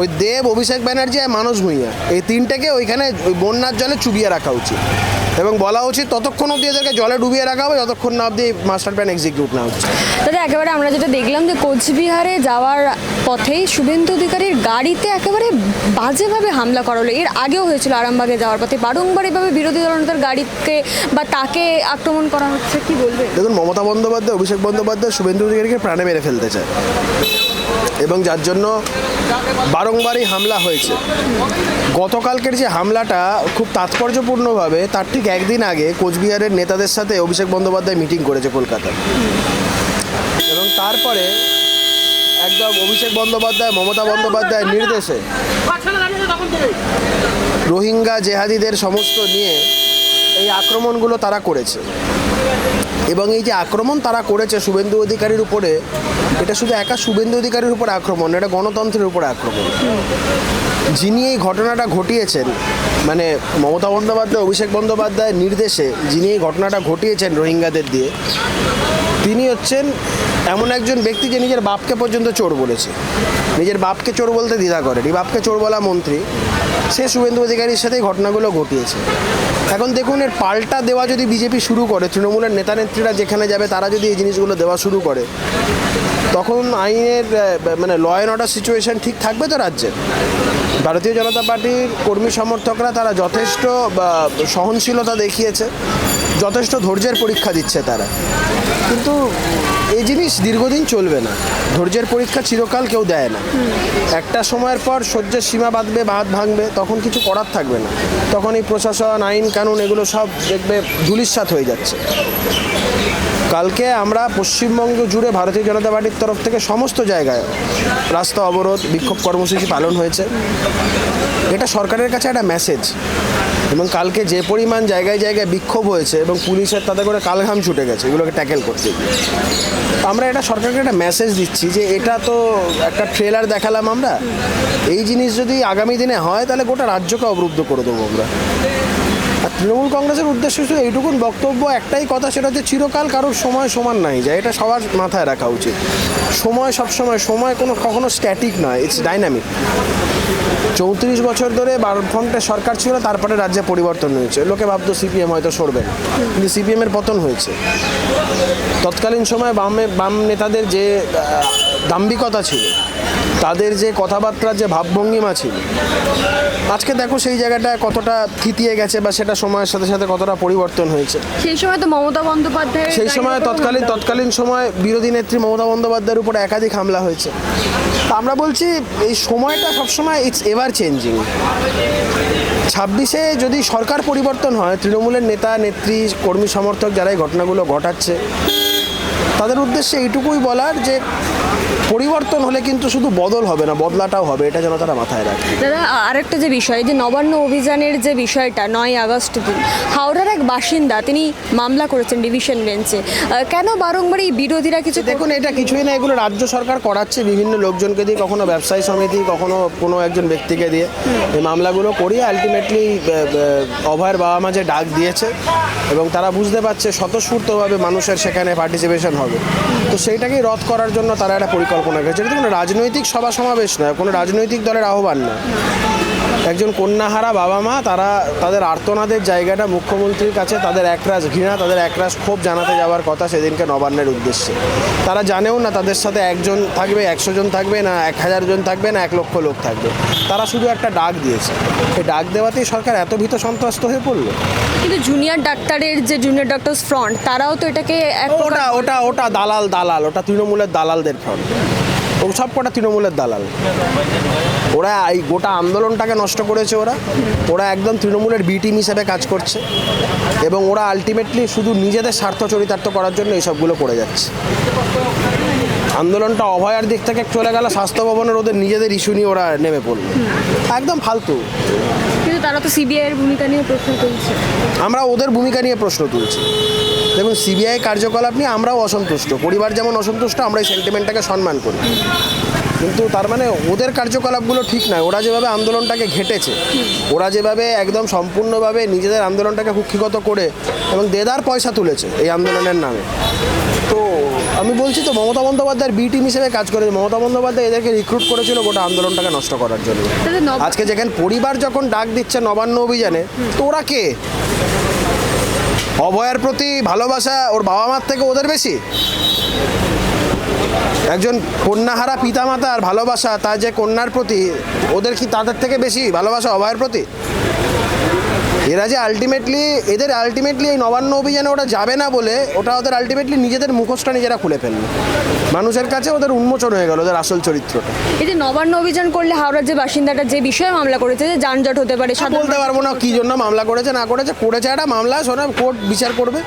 ওই দেব অভিষেক ব্যানার্জি আর মানস ভূঁইয়া। এই তিনটেকে ওইখানে ওই বন্যার জলে চুবিয়ে রাখা উচিত। এবং বলা উচিত ততক্ষণ অবধি এদেরকে জলে ডুবিয়ে রাখা হবে যতক্ষণ না অবধি মাস্টার প্ল্যান এক্সিকিউট না হচ্ছে। দাদা একেবারে আমরা যেটা দেখলাম যে কোচবিহারে যাওয়ার পথেই শুভেন্দু অধিকারীর গাড়িতে একেবারে বাজেভাবে হামলা করা হলো এর আগেও হয়েছিল আরামবাগে যাওয়ার পথে। বারংবার এভাবে বিরোধী দলনেতার গাড়িকে বা তাকে আক্রমণ করা হচ্ছে কি বলবে দেখুন মমতা বন্দ্যোপাধ্যায় অভিষেক বন্দ্যোপাধ্যায় শুভেন্দু অধিকারীকে প্রাণে মেরে ফেলতে চায়। এবং যার জন্য বারংবারই হামলা হয়েছে। গতকালকের যে হামলাটা খুব তাৎপর্যপূর্ণভাবে, তার ঠিক একদিন আগে কোচবিহারের নেতাদের সাথে অভিষেক বন্দ্যোপাধ্যায় মিটিং করেছে কলকাতায়। এবং তারপরে একদম অভিষেক বন্দ্যোপাধ্যায়, মমতা বন্দ্যোপাধ্যায়ের নির্দেশে রোহিঙ্গা জেহাদিদের সমস্ত নিয়ে এই আক্রমণগুলো তারা করেছে। এবং এই যে আক্রমণ তারা করেছে শুভেন্দু অধিকারীর উপরে, এটা শুধু একা শুভেন্দু অধিকারীর উপর আক্রমণ, এটা গণতন্ত্রের উপর আক্রমণ। যিনি এই ঘটনাটা ঘটিয়েছেন মানে মমতা বন্দ্যোপাধ্যায়, অভিষেক বন্দ্যোপাধ্যায়ের নির্দেশে যিনি এই ঘটনাটা ঘটিয়েছেন রোহিঙ্গাদের দিয়ে, তিনি হচ্ছেন এমন একজন ব্যক্তি যে নিজের বাপকে পর্যন্ত চোর বলেছে। নিজের বাপকে চোর বলতে দ্বিধা করেন। এই বাপকে চোর বলা মন্ত্রী, সে শুভেন্দু অধিকারীর সাথে ঘটনাগুলো ঘটিয়েছে। এখন দেখুন, এর পাল্টা দেওয়া যদি বিজেপি শুরু করে, তৃণমূলের নেতা নেত্রীরা যেখানে যাবে, তারা যদি এই জিনিসগুলো দেওয়া শুরু করে, তখন আইনের মানে ল অ্যান্ড অর্ডার সিচুয়েশন ঠিক থাকবে তো রাজ্যে ভারতীয় জনতা পার্টির কর্মী সমর্থকরা তারা যথেষ্ট সহনশীলতা দেখিয়েছে, যথেষ্ট ধৈর্যের পরীক্ষা দিচ্ছে তারা। কিন্তু এই জিনিস দীর্ঘদিন চলবে না। ধৈর্যের পরীক্ষা চিরকাল কেউ দেয় না। একটা সময়ের পর সহ্যের সীমা বাঁধবে, বাঁধ ভাঙবে, তখন কিছু করার থাকবে না। তখন এই প্রশাসন, আইন, কানুন, এগুলো সব দেখবে ধুলিস্বাত হয়ে যাচ্ছে। কালকে আমরা পশ্চিমবঙ্গ জুড়ে ভারতীয় জনতা পার্টির তরফ থেকে সমস্ত জায়গায় রাস্তা অবরোধ, বিক্ষোভ কর্মসূচি পালন হয়েছে। এটা সরকারের কাছে একটা মেসেজ এবং কালকে যে পরিমাণ জায়গায় জায়গায় বিক্ষোভ হয়েছে এবং পুলিশের তাতে করে কালঘাম ছুটে গেছে, এগুলোকে ট্যাকেল করতে আমরা এটা সরকারকে একটা মেসেজ দিচ্ছি যে এটা তো একটা ট্রেলার দেখালাম আমরা। এই জিনিস যদি আগামী দিনে হয়, তাহলে গোটা রাজ্যকে অবরুদ্ধ করে দেবো আমরা। তৃণমূল কংগ্রেসের উদ্দেশ্য শুধু এইটুকুন, বক্তব্য একটাই কথা, সেটা হচ্ছে চিরকাল কারোর সময় সমান নাই। যায় এটা সবার মাথায় রাখা উচিত। সময় সব সময় সময় কোনো কখনো স্ট্যাটিক নয় ইটস ডাইনামিক চৌত্রিশ বছর ধরে বামফ্রন্টের সরকার ছিল, তারপরে রাজ্যে পরিবর্তন হয়েছে। লোকে ভাবতো সিপিএম হয়তো সরবে, কিন্তু সিপিএমের পতন হয়েছে। তৎকালীন সময় বামে, বাম নেতাদের যে দাম্ভিকতা ছিল। তাদের যে কথাবার্তার যে ভাবভঙ্গিমা ছিল আজকে দেখো সেই জায়গাটা কতটা থিতিয়ে গেছে বা সেটা সময়ের সাথে সাথে কতটা পরিবর্তন হয়েছে। সেই সময় তো মমতা বন্দ্যোপাধ্যায় সেই সময় তৎকালীন তৎকালীন সময় বিরোধী নেত্রী মমতা বন্দ্যোপাধ্যায়ের উপরে একাধিক হামলা হয়েছে। তা আমরা বলছি এই সময়টা সবসময় ইটস এভার চেঞ্জিং ছাব্বিশে যদি সরকার পরিবর্তন হয় তৃণমূলের নেতা নেত্রী কর্মী সমর্থক যারা এই ঘটনাগুলো ঘটাচ্ছে তাদের উদ্দেশ্যে এইটুকুই বলার যে পরিবর্তন হলে কিন্তু শুধু বদল হবে না বদলাটাও হবে এটা যেন তারা মাথায় রাখে। দাদা আরেকটা যে বিষয় যে নবান্ন অভিযানের যে বিষয়টা নয় আগস্ট দিন হাওড়ার এক বাসিন্দা তিনি মামলা করেছেন ডিভিশন বেঞ্চে। কেন বারংবার এই বিরোধীরা কিছু দেখুন এটা কিছুই না এগুলো রাজ্য সরকার করাচ্ছে বিভিন্ন লোকজনকে দিয়ে কখনো ব্যবসায়ী সমিতি কখনো কোনো একজন ব্যক্তিকে দিয়ে। এই মামলাগুলো করিয়ে আলটিমেটলি অভয়ের বাবা মা যে ডাক দিয়েছে এবং তারা বুঝতে পারছে স্বতঃস্ফূর্তভাবে মানুষের সেখানে পার্টিসিপেশন হবে। তো সেইটাকেই রদ করার জন্য তারা একটা পরিকল্পনা করেছে। এটা তো কোনো রাজনৈতিক সভা সমাবেশ নয় কোনো রাজনৈতিক দলের আহ্বান না একজন কন্যাহারা বাবা মা তারা তাদের আর্তনাদের জায়গাটা মুখ্যমন্ত্রীর কাছে তাদের একরাশ ঘৃণা তাদের একরাশ ক্ষোভ জানাতে যাওয়ার কথা সেদিনকে নবান্নের উদ্দেশ্যে। তারা জানেও না তাদের সাথে একজন থাকবে একশো জন থাকবে না এক হাজার জন থাকবে না এক লক্ষ লোক থাকবে। তারা শুধু একটা ডাক দিয়েছে। এই ডাক দেওয়াতেই সরকার এত ভীত সন্ত্রস্ত হয়ে পড়ল। কিন্তু জুনিয়র ডাক্তারের যে জুনিয়র ডাক্তার্স ফ্রন্ট তারাও তো এটাকে ওটা ওটা ওটা দালাল দালাল ওটা তৃণমূলের দালালদের ফ্রন্ট ও সব কটা তৃণমূলের দালাল। ওরা এই গোটা আন্দোলনটাকে নষ্ট করেছে ওরা। ওরা একদম তৃণমূলের বি টিম হিসেবে কাজ করছে। এবং ওরা আলটিমেটলি শুধু নিজেদের স্বার্থ চরিতার্থ করার জন্য এইসবগুলো করে যাচ্ছে। আন্দোলনটা অভয়ার দিক থেকে চলে গেল, স্বাস্থ্য ভবনের ওদের নিজেদের ইস্যু নিয়ে ওরা নেমে পড়ল। একদম ফালতু। তারা তো সিবিআই এর ভূমিকা নিয়ে প্রশ্ন তুলছে। আমরা ওদের ভূমিকা নিয়ে প্রশ্ন তুলছি। দেখুন সিবিআই কার্যকলাপ নিয়ে আমরাও অসন্তুষ্ট। পরিবার যেমন অসন্তুষ্ট আমরা এই সেন্টিমেন্টটাকে সম্মান করি। কিন্তু তার মানে ওদের কার্যকলাপগুলো ঠিক নয়। ওরা যেভাবে আন্দোলনটাকে ঘেটেছে, ওরা যেভাবে একদম সম্পূর্ণভাবে নিজেদের আন্দোলনটাকে কুক্ষিগত করে এবং দেদার পয়সা তুলেছে এই আন্দোলনের নামে। তো আমি বলছি তো মমতা বন্দ্যোপাধ্যায়ের বি টিম হিসেবে কাজ করে মমতা বন্দ্যোপাধ্যায় এদেরকে রিক্রুট করেছিল গোটা আন্দোলনটাকে নষ্ট করার জন্য। আজকে যেখানে পরিবার যখন ডাক দিচ্ছে নবান্ন অভিযানে তো ওরা কে? অভয়ের প্রতি ভালোবাসা ওর বাবা মার থেকে ওদের বেশি? একজন কন্যাহারা পিতা পিতামাতার ভালোবাসা তার যে কন্যার প্রতি ওদের কি তাদের থেকে বেশি ভালোবাসা অভয়ের প্রতি? এরা যে আলটিমেটলি এদের আলটিমেটলি এই নবান্ন অভিযানে ওটা যাবে না বলে ওটা ওদের আলটিমেটলি নিজেদের মুখোশটা নিজেরা খুলে ফেলল। মানুষের কাছে ওদের উন্মোচন হয়ে গেল ওদের আসল চরিত্রটা। এই যে নবান্ন অভিযান করলে হাওড়ার যে বাসিন্দাটা যে বিষয়ে মামলা করেছে যে যানজট হতে পারে বলতে পারব না কি জন্য মামলা করেছে না করেছে করেছে একটা মামলা শোনা কোর্ট বিচার করবে।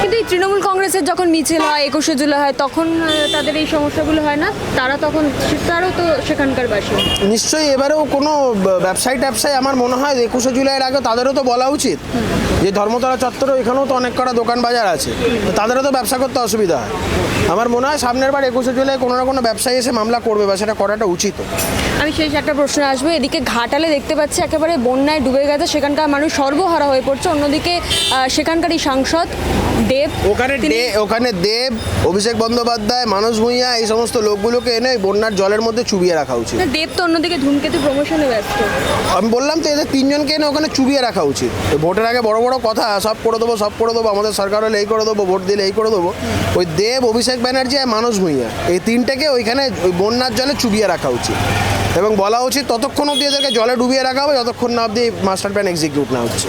কিন্তু এই তৃণমূল কংগ্রেসের যখন মিছিল হয় একুশে জুলাই হয় তখন তাদের এই সমস্যাগুলো হয় না? তারা তখন তারাও তো সেখানকার বাসিন্দা। নিশ্চয়ই এবারেও কোনো ব্যবসায়ী ট্যাবসায়ী আমার মনে হয় একুশে জুলাইয়ের আগে তাদেরও তো বলা উচিত যে ধর্মতলা চত্বরে এখানেও তো অনেক কটা দোকান বাজার আছে। তো তাদেরও তো ব্যবসা করতে অসুবিধা হয়। আমার মনে হয় সামনের বার একুশে জুলাই কোনো না কোনো ব্যবসায়ী এসে মামলা করবে বা সেটা করাটা উচিত। আমি শেষ একটা প্রশ্ন আসব এদিকে ঘাটালে দেখতে পাচ্ছি একেবারে বন্যায় ডুবে গেছে সেখানকার মানুষ সর্বহারা হয়ে পড়ছে অন্যদিকে সেখানকারই সাংসদ দেব ওখানে দে ওখানে দেব অভিষেক বন্দ্যোপাধ্যায় মানস ভূঁইয়া এই সমস্ত লোকগুলোকে এনে বন্যার জলের মধ্যে চুবিয়ে রাখা উচিত। না, দেব তো অন্যদিকে ধূমকেতু প্রমোশনে ব্যস্ত। আমি বললাম তো এদের তিনজনকে এনে ওখানে চুবিয়ে রাখা উচিত। ওই ভোটের আগে বড় বড় কথা, সব করে দেবো, সব করে দেবো, আমাদের সরকার হলে এই করে দেবো, ভোট দিলে এই করে দেবো। ওই দেব, অভিষেক ব্যানার্জি আর মানুষ ভূঁইয়া, এই তিনটাকে ওইখানে ওই বন্যার জলে চুবিয়ে রাখা উচিত। এবং বলা উচিত ততক্ষণ অবধি এদেরকে জলে ডুবিয়ে রাখা হবে, যতক্ষণ না অবধি মাস্টার প্ল্যান এক্সিকিউট না হচ্ছে।